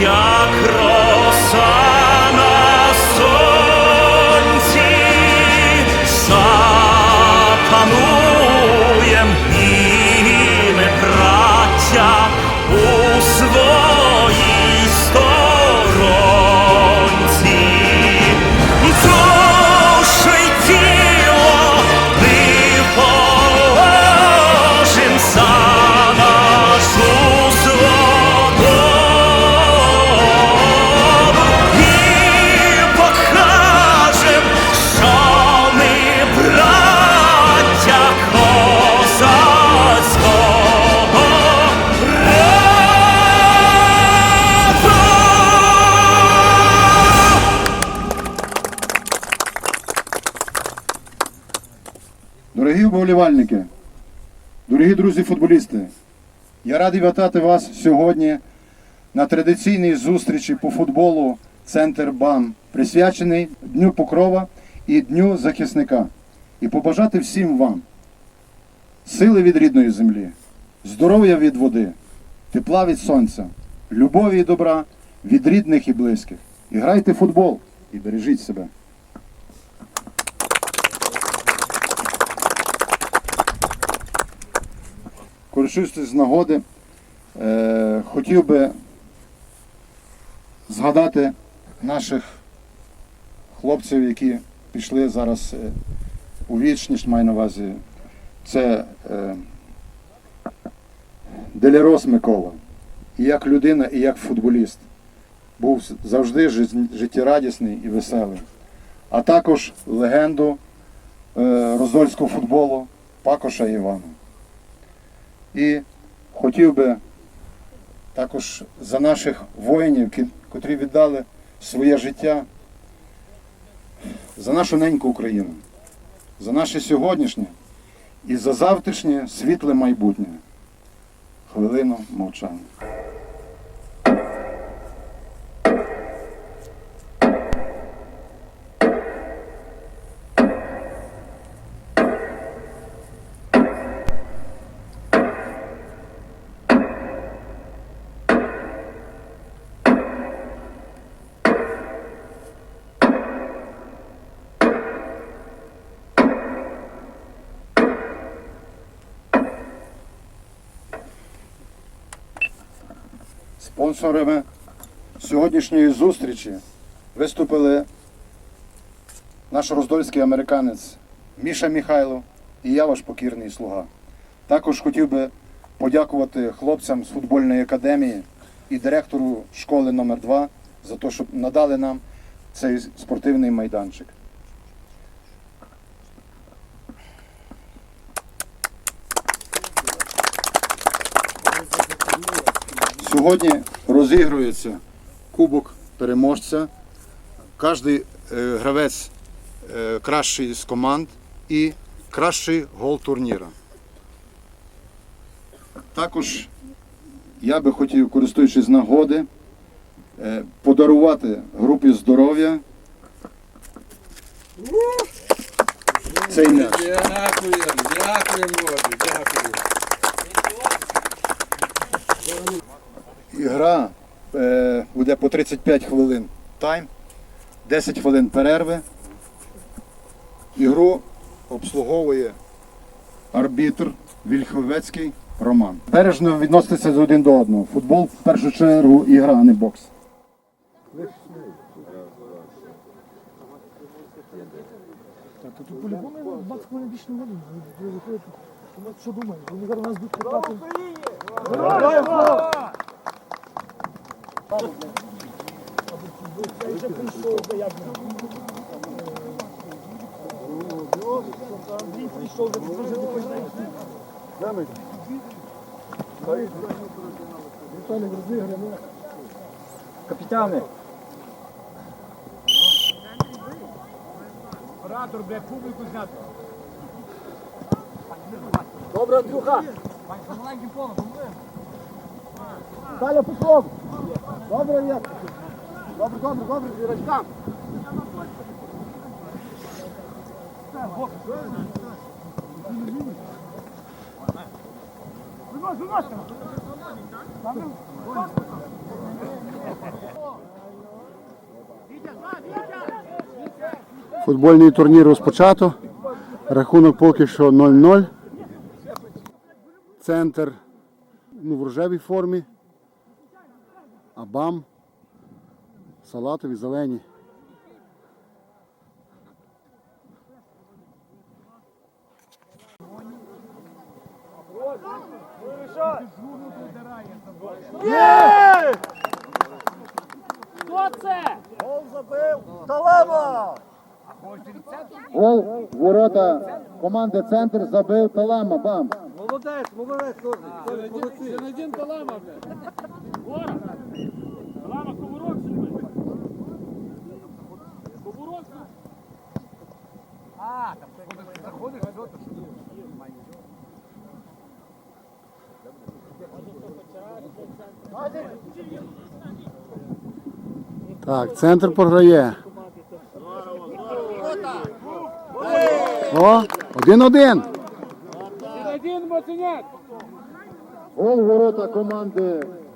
Yeah. Вболівальники, дорогі друзі-футболісти, я радий вітати вас сьогодні на традиційній зустрічі по футболу Центр БАМ, присвячений Дню Покрова і Дню захисника. І побажати всім вам сили від рідної землі, здоров'я від води, тепла від сонця, любові і добра від рідних і близьких. І грайте в футбол і бережіть себе. Користуючись з нагоди, е, хотів би згадати наших хлопців, які пішли зараз е, у вічність, маю на увазі. Це е, Делярос Микола. І як людина, і як футболіст. Був завжди життєрадісний і веселий. А також легенду е, розольського футболу Пакоша Івана. І хотів би також за наших воїнів, котрі віддали своє життя за нашу неньку Україну, за наше сьогоднішнє і за завтрашнє світле майбутнє. Хвилину мовчання. Спонсорами сьогоднішньої зустрічі виступили наш роздольський американець Міша Міхайло і я ваш покірний слуга. Також хотів би подякувати хлопцям з футбольної академії і директору школи номер 2 за те, що надали нам цей спортивний майданчик. Сьогодні розігрується кубок переможця. Е, гравець е, кращий з команд і кращий гол турніра. Також я би хотів, користуючись нагоди, е, подарувати групі здоров'я цей м'яч. Дякуємо, дякуємо, дякую. Ігра е, буде по 35 хвилин тайм, 10 хвилин перерви. Ігру обслуговує арбітр Вільховецький Роман. Бережно відноситися один до одного. Футбол в першу чергу ігра, а не бокс. Що думаєш? Вони зараз нас будуть питати. Я вже прийшов, де як Андрій прийшов, де вже не починає. Віталій розіграємо. Капітани, Оператор, блядь, публіку зняти. добре, Андрюха. Таля Петров. Добре, є. Добре, добре, добре, зірочка. Винось, винось! Футбольний турнір розпочато. Рахунок поки що 0-0. Центр ну, в рожевій формі. А бам. Салатові, зелені. Гол в ворота команди Центр забив Талама. Бам. Молодець, молодець, Нордик. Молодці. один талама, блядь. Так, центр програє. О, один-один. Один Гол ворота команди.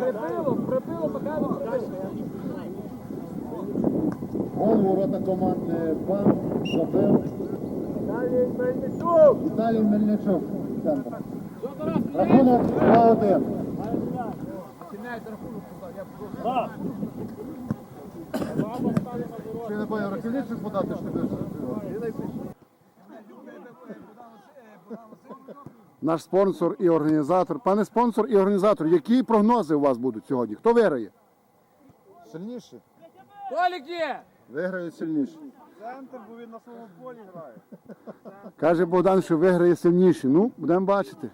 Прибило, прибило, Михайло. Гол ворота команди БАМ забив Далі Мельничук. Віталій Мельничук, центр. Рахунок 2-1. Ще не поняв, рахівницю подати, що ти Наш спонсор і організатор. Пане спонсор і організатор, які прогнози у вас будуть сьогодні? Хто виграє? Сильніше. Толік є. Виграє сильніше. Центр, бо він на своєму полі грає. Каже Богдан, що виграє сильніше. Ну, будемо бачити.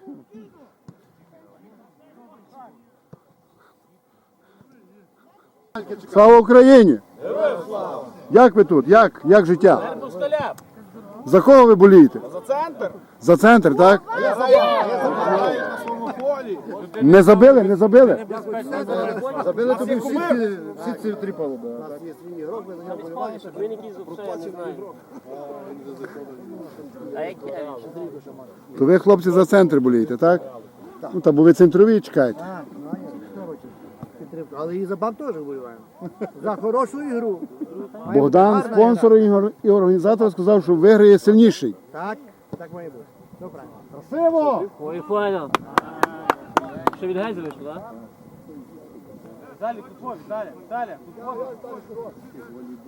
Слава Україні! Як ви тут? Як, як життя? За кого ви болієте? За центр. За центр, так? Я забив, на своєму полі. Не забили, не забили? Забили тобі всі ці, всі ці три полуби. То ви, хлопці, за центр болієте, так? Ну, та бо ви центрові чекаєте. Але і за баб теж воюємо. За хорошу ігру. Богдан, Гарна спонсор і і організатор, сказав, що виграє сильніший. Так, так має бути. Ну, правильно. Красиво! Ой, файно. Ще від Гейза вийшло, так? Далі, футбол, далі, далі.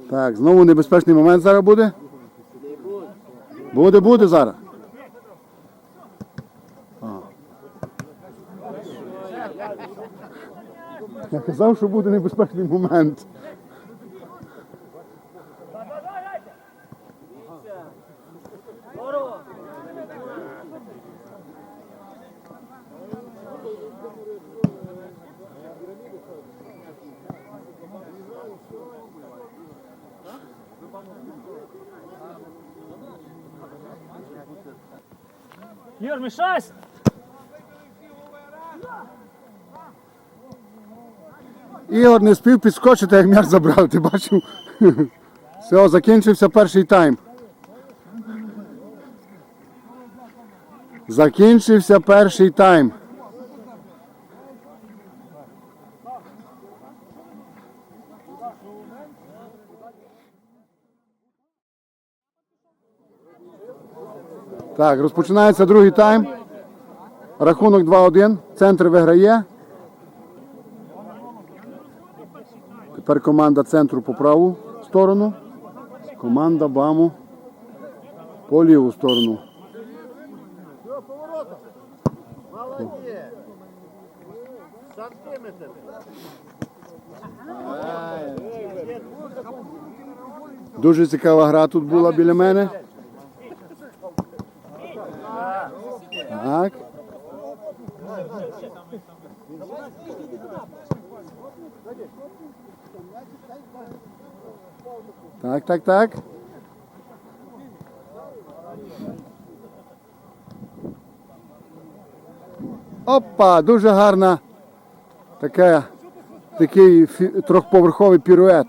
Так, знову небезпечний момент зараз буде. Буде, буде зараз. Я казав, що буде небезпечний момент. Юр, мішайся! Ігор не спів підскочити, як м'яч забрав, ти бачив? Все, закінчився перший тайм. Закінчився перший тайм. Так, розпочинається другий тайм. Рахунок 2-1. Центр виграє. Тепер команда центру по праву сторону. Команда БАМу по ліву сторону. Дуже цікава гра тут була біля мене. Так. Так, так, так. Опа, дуже гарна така, такий трьохповерховий пірует.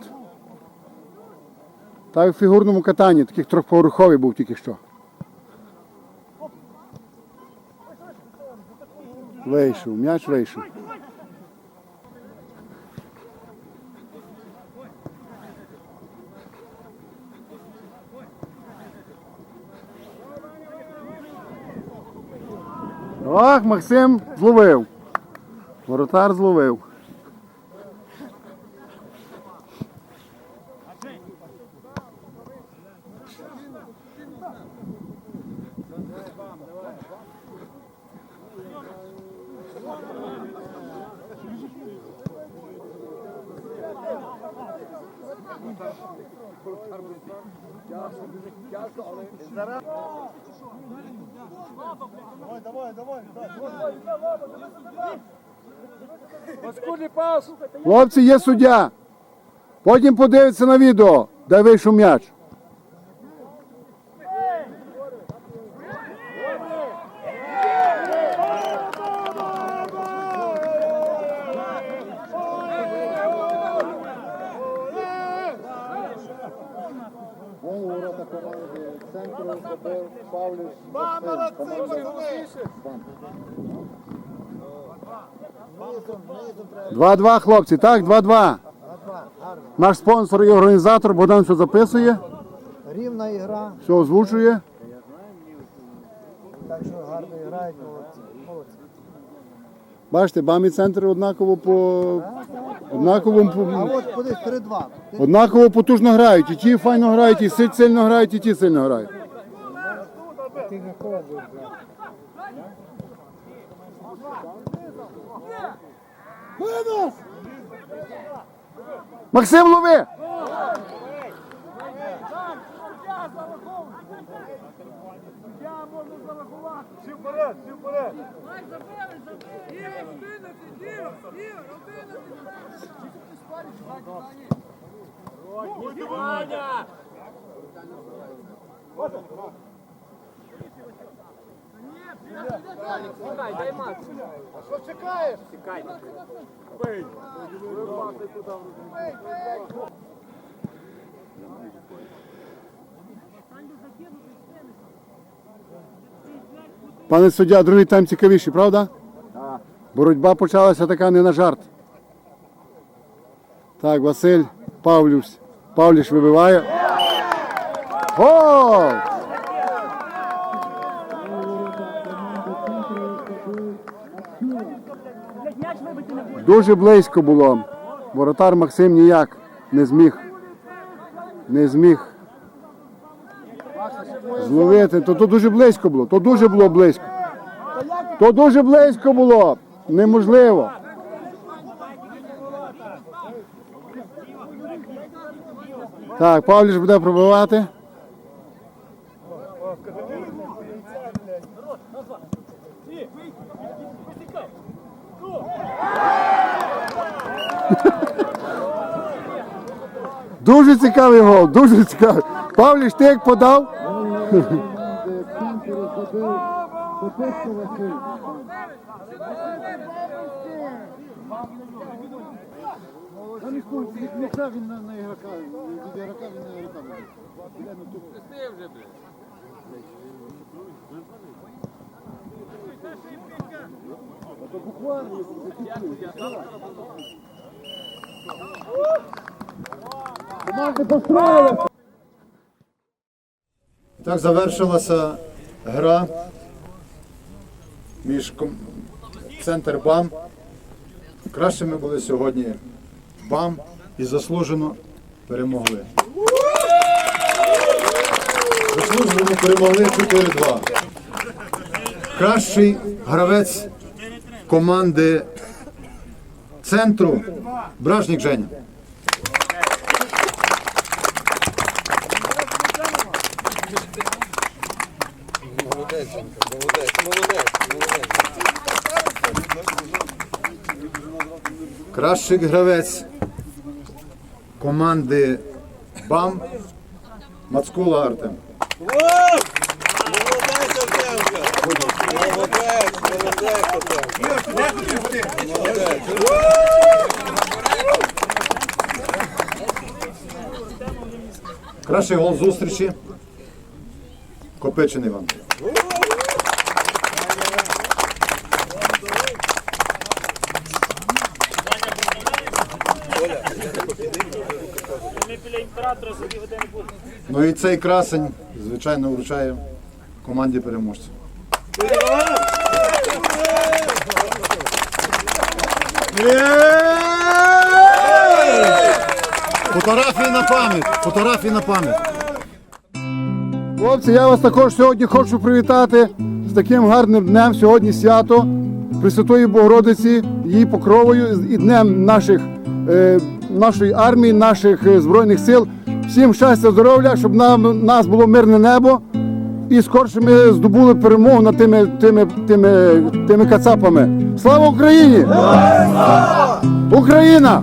Так в фігурному катанні, таких трьохповерховий був тільки що. Вийшов, м'яч вийшов. Ох, Максим зловив. Воротар зловив. Хлопці, є суддя. Потім подивиться на відео, де вийшов м'яч. Забив Павлюш. Два-два, хлопці, так, два-два. Наш спонсор і організатор Богдан все записує, Рівна ігра, все озвучує. так що гарно грають, молодці. молодці. Бачите, бамі центр однаково по однаково, А по- от кудись 3-2. однаково потужно грають. І ті файно грають, і си- сильно грають, і ті сильно грають. Ти на кого будеш грати? Максим лови! Я можу зарахувати! Всі вперед, всі Чекай, дай Макс. Пане суддя, другий тайм цікавіший, правда? Так. Боротьба почалася така не на жарт. Так, Василь Павлюш. Павліш вибиває. Гол! Дуже близько було. Воротар Максим ніяк не зміг. Не зміг зловити. То, то дуже близько було. То дуже було близько. То дуже близько було. Неможливо. Так, Павліш буде пробивати. Дуже цікавий гол, дуже цікавий. Павліш, ти як подав? Так завершилася гра між центр БАМ. Кращими були сьогодні БАМ і заслужено перемогли. Заслужено перемогли 4-2. Кращий гравець команди центру Бражник Женя. Молодець, молодець, молодець, молодець. Кращий гравець команди БАМ Мацкула Артем. Молодець, Артемка! Молодець, молодець, Артемка! Кращий гол зустрічі. Копичин Іван. Ну і цей красень, звичайно, вручає команді переможців. Фотографії на пам'ять. Фотографії на пам'ять. Хлопці, я вас також сьогодні хочу привітати з таким гарним днем. Сьогодні свято Пресвятої Богородиці, її покровою і днем наших е, нашої армії, наших е, збройних сил. Всім щастя, здоров'я, щоб нам нас було мирне небо. І скорше ми здобули перемогу над тими, тими, тими, тими кацапами. Слава Україні! Україна!